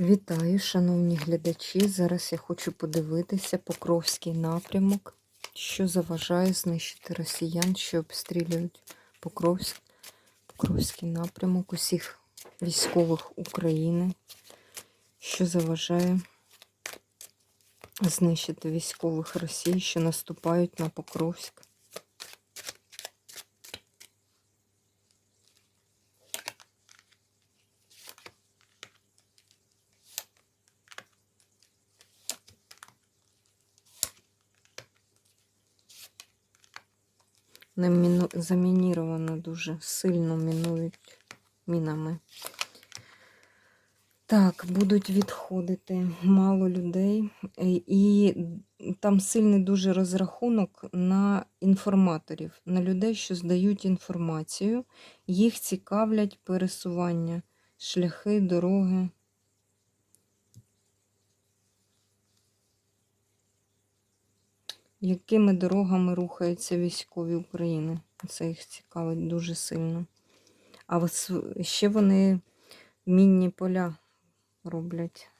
Вітаю, шановні глядачі. Зараз я хочу подивитися Покровський напрямок, що заважає знищити росіян, що обстрілюють Покровськ, Покровський напрямок усіх військових України, що заважає знищити військових Росії, що наступають на Покровськ. Міну... замініровано дуже сильно мінують мінами. Так, будуть відходити мало людей, і там сильний дуже розрахунок на інформаторів, на людей, що здають інформацію. Їх цікавлять пересування, шляхи, дороги. Якими дорогами рухаються військові України? Це їх цікавить дуже сильно. А ще вони мінні поля роблять.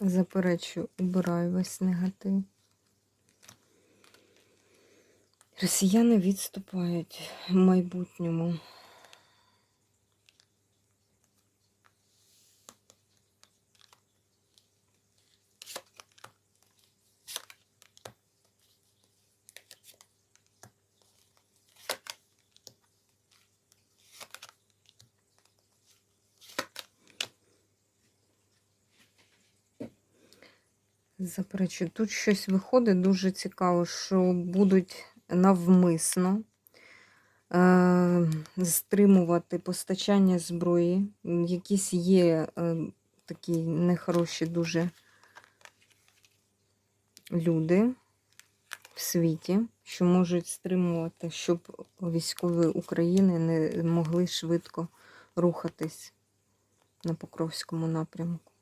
Заперечую, убираю весь негатив. Росіяни відступають в майбутньому. Заперечую, тут щось виходить дуже цікаво, що будуть навмисно е, стримувати постачання зброї. Якісь є е, такі нехороші дуже люди в світі, що можуть стримувати, щоб військові України не могли швидко рухатись на Покровському напрямку.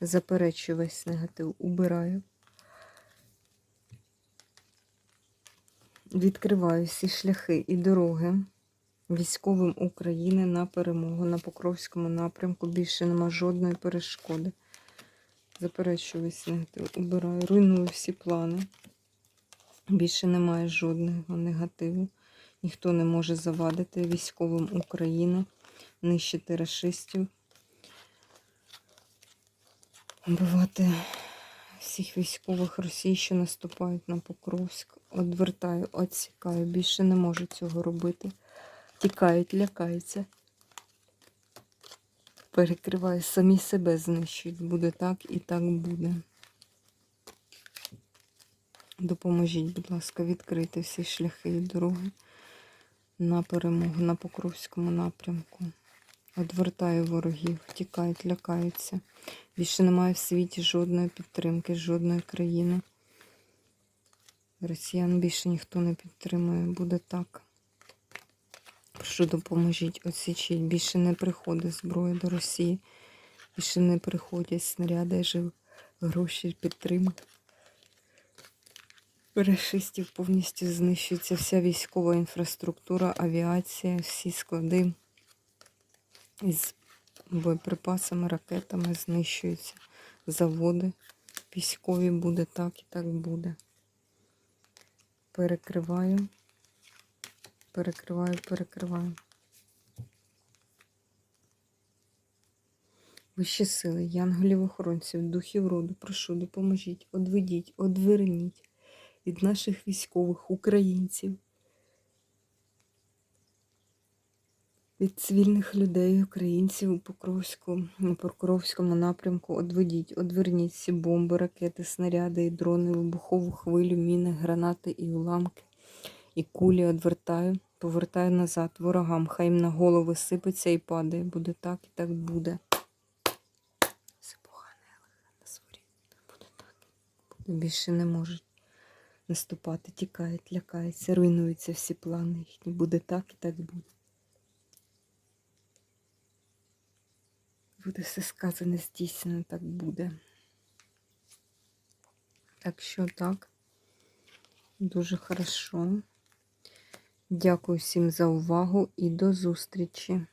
Заперечую весь негатив, убираю. Відкриваю всі шляхи і дороги військовим України на перемогу на Покровському напрямку. Більше нема жодної перешкоди. Заперечую весь негатив, убираю, руйную всі плани. Більше немає жодного негативу. Ніхто не може завадити військовим України, нищити расистів. Вбивати всіх військових Росії, що наступають на Покровськ. Одвертаю, відсікаю. Більше не можу цього робити. Тікають, лякаються. Перекриваю, самі себе знищують. Буде так і так буде. Допоможіть, будь ласка, відкрити всі шляхи і дороги на перемогу на Покровському напрямку. Одвертаю ворогів, тікають, лякаються. Більше немає в світі жодної підтримки, жодної країни. Росіян більше ніхто не підтримує, буде так. Прошу допоможіть, отсічіть. Більше не приходить зброя до Росії. Більше не приходять снаряди, жив, гроші, підтримки. Рашистів повністю знищується вся військова інфраструктура, авіація, всі склади із боєприпасами, ракетами знищуються. Заводи військові буде так і так буде. Перекриваю, перекриваю, перекриваю. Вищі сили, янголів-охоронців, духів роду, прошу, допоможіть, одведіть, одверніть від наших військових українців. Від цивільних людей, українців у Покровську, на Покровському напрямку одведіть, одверніть всі бомби, ракети, снаряди, і дрони, вибухову хвилю, міни, гранати і уламки. І кулі одвертаю, повертаю назад ворогам. Хай їм на голови сипеться і падає. Буде так і так буде. Все погане, на сворі. Буде так. Буде більше не можуть наступати, тікають, лякаються, руйнуються всі плани їхні. Буде так і так буде. Буде все сказане, здійснено, так буде. Так що так, дуже хорошо. Дякую всім за увагу і до зустрічі!